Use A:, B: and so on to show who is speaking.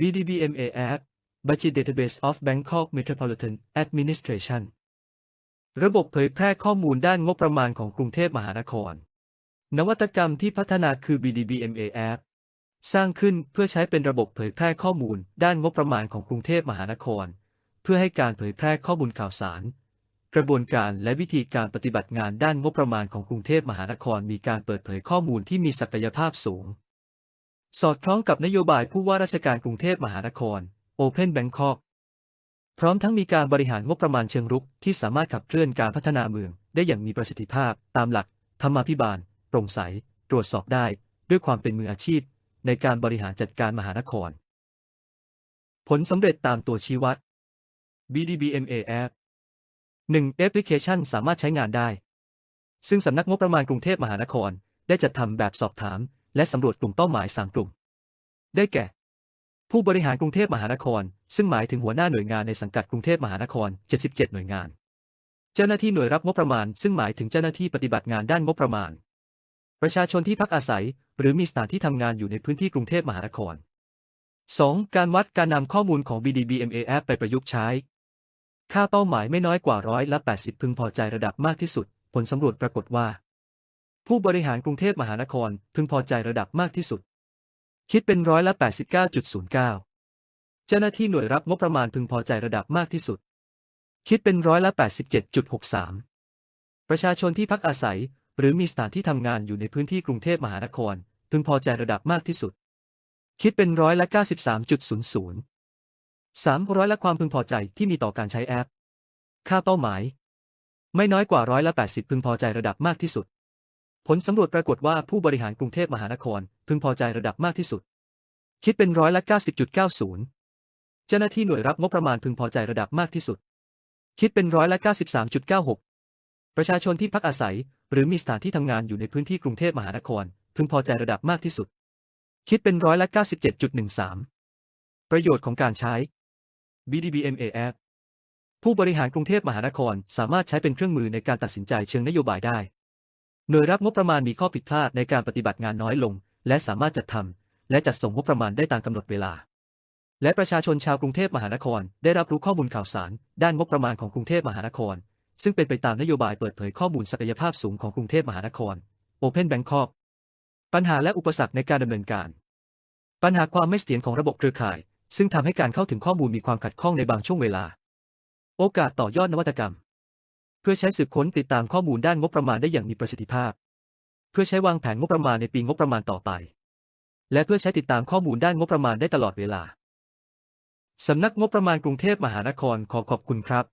A: BDBMA App Budget Database of Bangkok Metropolitan Administration ระบบเผยแพร่ข้อมูลด้านงบประมาณของกรุงเทพมหานคร นวัตกรรมที่พัฒนาคือ BDBMA App สร้างขึ้นเพื่อใช้เป็นระบบเผยแพร่ข้อมูลด้านงบประมาณของกรุงเทพมหานคร เพื่อให้การเผยแพร่ข้อมูลข่าวสาร กระบวนการและวิธีการปฏิบัติงานด้านงบประมาณของกรุงเทพมหานคร มีการเปิดเผยข้อมูลที่มีศักยภาพสูง สอดคล้องกับนโยบายผู้ว่าราชการกรุงเทพมหานคร Open Bangkok พร้อมทั้งมีการบริหารงบประมาณเชิงรุกที่สามารถขับเคลื่อนการพัฒนาเมือง ได้อย่างมีประสิทธิภาพตามหลัก ธรรมาภิบาลโปร่งใส ตรวจสอบได้ ด้วยความเป็นมืออาชีพ ในการบริหารจัดการมหานคร ผลสำเร็จตามตัวชี้วัด BDBMA App 1. แอปพลิเคชันสามารถใช้งานได้ ซึ่งสำนักงบประมาณกรุงเทพมหานคร ได้จัดทำแบบสอบถาม และสำรวจกลุ่มเป้าหมาย 3 กลุ่ม ได้แก่ ผู้บริหารกรุงเทพมหานคร ซึ่งหมายถึงหัวหน้าหน่วยงานในสังกัดกรุงเทพมหานคร 77 หน่วยงาน เจ้าหน้าที่หน่วยรับงบประมาณ ซึ่งหมายถึงเจ้าหน้าที่ปฏิบัติงานด้านงบประมาณ ประชาชนที่พักอาศัย หรือมีสถานที่ทำงานอยู่ในพื้นที่กรุงเทพมหานคร 2. การวัดการนำข้อมูลของ BDBMA App ไปประยุกต์ใช้ ค่าเป้าหมายไม่น้อยกว่าร้อยละ 80 พึงพอใจระดับมากที่สุด ผลสำรวจปรากฏว่า ผู้บริหารกรุงเทพมหานครพึงพอใจระดับมากที่สุด คิดเป็นร้อยละ 89.09 เจ้าหน้าที่หน่วยรับงบประมาณพึงพอใจระดับมากที่สุด คิดเป็นร้อยละ 87.63 ประชาชนที่พักอาศัย หรือมีสถานที่ทำงานอยู่ในพื้นที่กรุงเทพมหานคร พึงพอใจระดับมากที่สุด คิดเป็นร้อยละ 93.00 3. ร้อยละความพึงพอใจที่มีต่อการใช้แอป ค่าเป้าหมาย ไม่น้อยกว่าร้อยละ 80 พึงพอใจระดับมากที่สุด ผลสำรวจปรากฏว่าผู้บริหารกรุงเทพมหานคร พึงพอใจระดับมากที่สุด คิดเป็นร้อยละ 90.90 เจ้าหน้าที่หน่วยรับงบประมาณพึงพอใจระดับมากที่สุด คิดเป็นร้อยละ 93.96 ประชาชนที่พักอาศัย หรือมีสถานที่ทำงานอยู่ในพื้นที่กรุงเทพมหานคร พึงพอใจระดับมากที่สุด คิดเป็นร้อยละ 97.13 ประโยชน์ของการใช้ BDBMA App ผู้บริหารกรุงเทพมหานคร สามารถใช้เป็นเครื่องมือในการตัดสินใจเชิงนโยบายได้ หน่วยรับงบประมาณมีข้อผิดพลาดในการปฏิบัติงานน้อยลง และสามารถจัดทำและจัดส่งงบประมาณได้ตามกำหนดเวลา และประชาชนชาวกรุงเทพมหานคร ได้รับรู้ข้อมูลข่าวสาร ด้านงบประมาณของกรุงเทพมหานคร ซึ่งเป็นไปตามนโยบายเปิดเผยข้อมูลศักยภาพสูงของกรุงเทพมหานคร Open Bangkok ปัญหาและอุปสรรคในการดำเนินการ ปัญหาความไม่เสถียรของระบบเครือข่าย ซึ่งทำให้การเข้าถึงข้อมูลมีความขัดข้องในบางช่วงเวลา โอกาสต่อยอดนวัตกรรม เพื่อใช้สืบค้นติดตามข้อมูลด้านงบประมาณได้อย่างมีประสิทธิภาพ เพื่อใช้วางแผนงบประมาณในปีงบประมาณต่อไป และเพื่อใช้ติดตามข้อมูลด้านงบประมาณได้ตลอดเวลาสำนักงบประมาณกรุงเทพมหานครขอขอบคุณครับ